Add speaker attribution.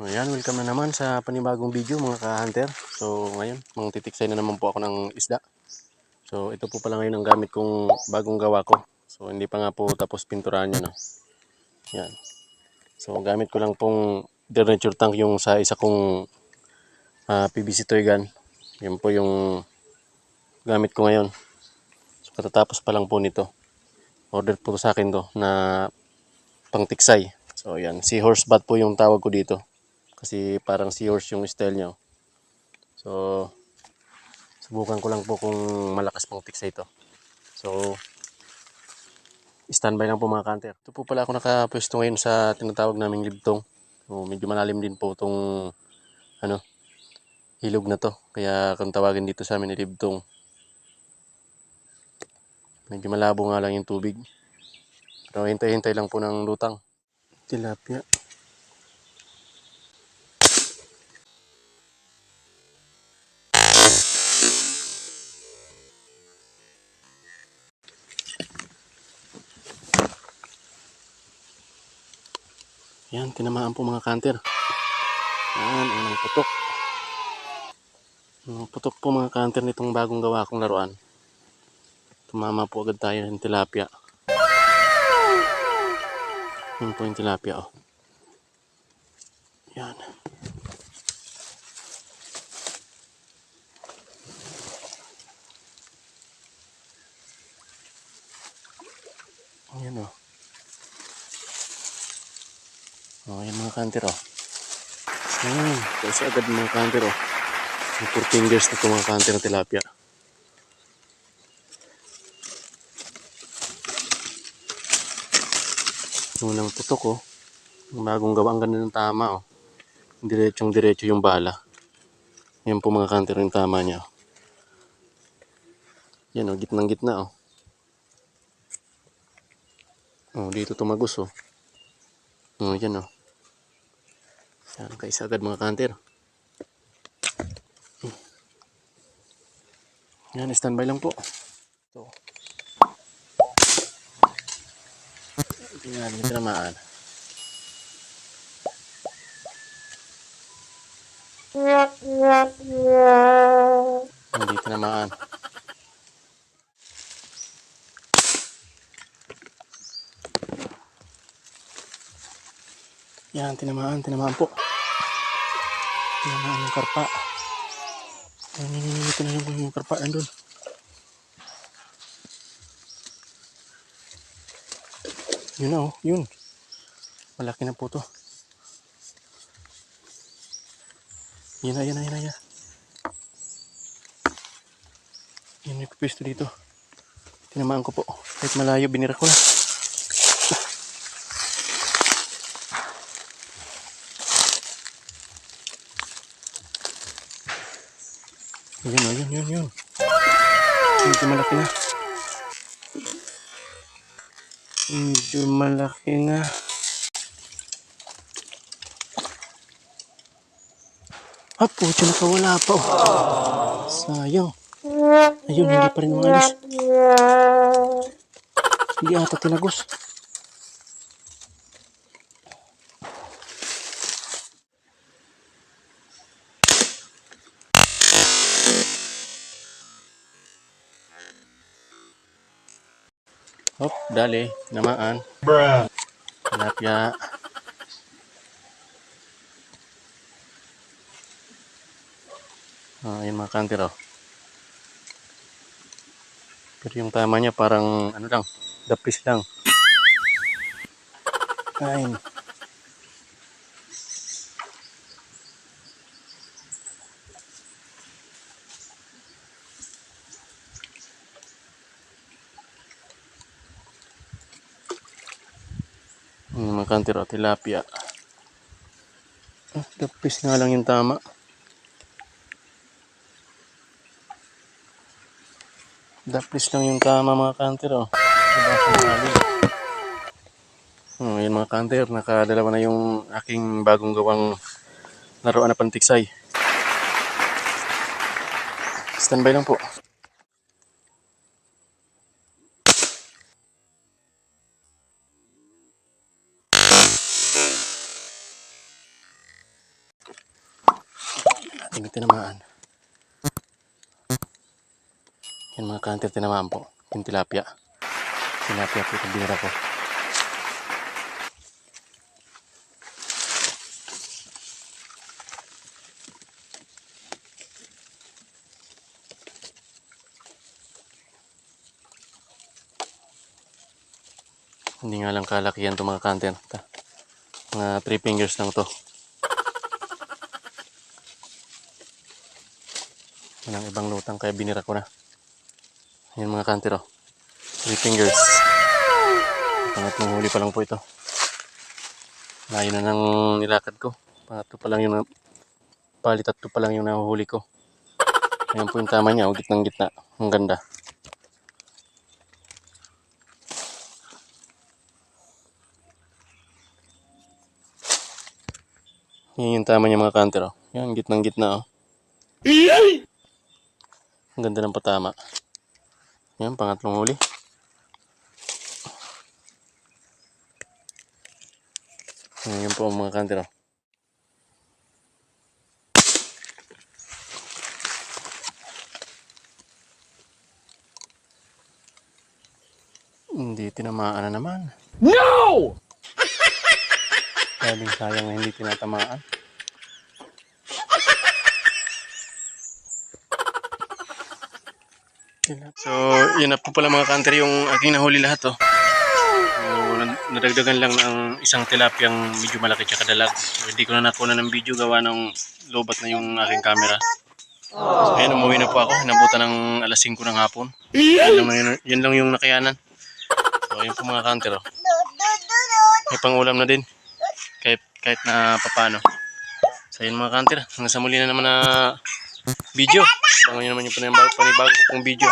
Speaker 1: Ayan, welcome na naman sa panibagong video mga ka-hunter. So ngayon, mga titiksay na naman po ako ng isda. So ito po pala ngayon ang gamit kong bagong gawa ko. So hindi pa nga po tapos pinturahan yun. No? Yan. So gamit ko lang pong dernature tank yung sa isa kong ah, PVC toy gun. Yan po yung gamit ko ngayon. So katatapos pa lang po nito. Order po sa akin to na pangtiksay. So yan, si horse bat po yung tawag ko dito. Kasi parang seahorse yung style niya. oh. So, subukan ko lang po kung malakas pang tiksay ito. So, standby lang po mga kanter. Ito po pala ako nakapwesto ngayon sa tinatawag naming libtong. So, medyo malalim din po itong ano, ilog na to. Kaya kung tawagin dito sa amin libtong. Medyo malabo nga lang yung tubig. Pero hintay-hintay lang po ng lutang. Tilapia. Yan, tinamaan po mga kanter. Yan, unang putok. Unang putok po mga kanter nitong bagong gawa kong laruan. Tumama po agad tayo ng tilapia. Yan po yung tilapia, oh. Yan. Ayan, oh. Oh, yan mga kanter, oh. Ayan, kasi agad mga kanter, oh. Yung 14 years na ito mga kanter ng tilapia. Unang putok, oh. Yung bagong gawa, ang ganda ng tama, oh. Diretsong diretso yung bala. Yan po mga kanter yung tama niya. oh. Yan, oh, gitnang gitna, oh. Oh, dito tumagos, oh. Oh, yan, oh. Yan, kaisa agad mga kanter. Yan, standby lang po. Ito. Hindi tinamaan. Hindi tinamaan. Yan, tinamaan, tinamaan po. Tinamaan yung karpa. Yan, yan, yan, ito na yung, yung karpa, andun. Yun na, oh, yun. Malaki na po to. Yan na, yan na, yan na, yan. Yan, may pipisto dito. Tinamaan ko po. Kahit malayo, binira ko na. Yun, oh, yun, yun. Medyo malaki na. Medyo malaki na. Ah, puto nakawala pa. Oh. Sayang. Ayun, hindi pa rin umalis. Hindi ata tinagos. Hop, dali. Namaan.
Speaker 2: Bruh.
Speaker 1: Tilapia. Ah, yun mga kanter oh. Pero yung tama niya parang ano lang, dapis lang. Ayun. Yung mga kanter oh, tilapia. Ah, dapis nga lang yung tama. Daplis lang yung tama mga kanter oh. Diba? Oh, yun mga kanter, nakadalawa na yung aking bagong gawang laruan na pantiksay. Standby lang po. Hindi tinamaan. Yan mga kanter tinamaan po. Yung tilapia. Tilapia po itong bira ko. Hindi nga lang kalakihan to mga kanter. Mga 3 fingers lang to. Walang ibang lutang kaya binira ko na. Ayan mga kanter oh. 3 fingers. Pangatlong huli pa lang po ito. Layo na ng nilakad ko. Pangatlo pa lang yung Bali tatlo pa lang yung nahuhuli ko. Ayan po yung tama niya. oh, Gitnang gitna. Ang ganda. Yan yung tama niya mga kanter. Yan, gitnang gitna oh. Ang ganda ng patama. Yan, pangatlong huli. Yan, yun po ang mga kanter oh. Hindi tinamaan na naman.
Speaker 2: No!
Speaker 1: Sabing sayang na hindi tinatamaan. So, yun na po pala mga kanter yung aking nahuli lahat oh. So, nad- nadagdagan lang ng isang tilapiyang medyo malaki tsaka dalag. So, hindi ko na nakuha ng video gawa ng lobat na yung aking camera. So, ayan, umuwi na po ako. Inabutan ng alas 5 ng hapon. Yan lang, yun, yun lang yung nakayanan. So, ayun po mga kanter oh. May pangulam na din kahit kahit na papano. So yun mga kanter, hanggang sa muli na naman na video. Abangan nyo naman yung panibago, panibago ko pong video.